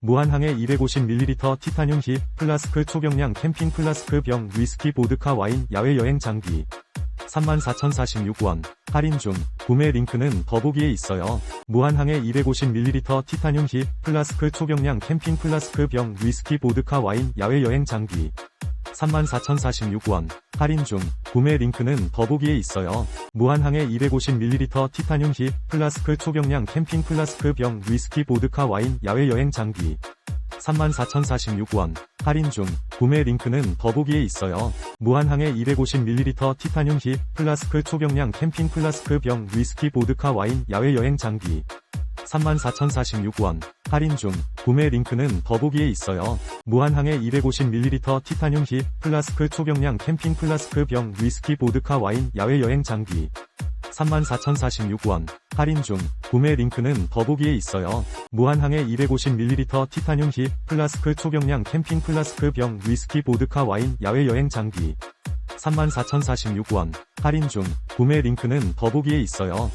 무한항해 250ml 티타늄 힙 플라스크 초경량 캠핑 플라스크 병 위스키 보드카 와인 야외 여행 장비. 34,046원. 할인 중. 구매 링크는 더보기에 있어요. 무한항해 250ml 티타늄 힙 플라스크 초경량 캠핑 플라스크 병 위스키 보드카 와인 야외 여행 장비 34,046원. 할인 중 구매 링크는 더보기에 있어요. 무한항해 250ml 티타늄 힙 플라스크 초경량 캠핑 플라스크 병 위스키 보드카 와인 야외 여행 장비. 34,046원. 할인 중 구매 링크는 더보기에 있어요. 무한항해 250ml 티타늄 힙 플라스크 초경량 캠핑 플라스크 병 위스키 보드카 와인 야외 여행 장비. 34,046원 할인 중 구매 링크는 더보기에 있어요. 무한항해 250ml 티타늄 힙 플라스크 초경량 캠핑 플라스크 병 위스키 보드카 와인 야외 여행 장비 34,046원 할인 중 구매 링크는 더보기에 있어요. 무한항해 250ml 티타늄 힙 플라스크 초경량 캠핑 플라스크 병 위스키 보드카 와인 야외 여행 장비 34,046원 할인 중 구매 링크는 더보기에 있어요.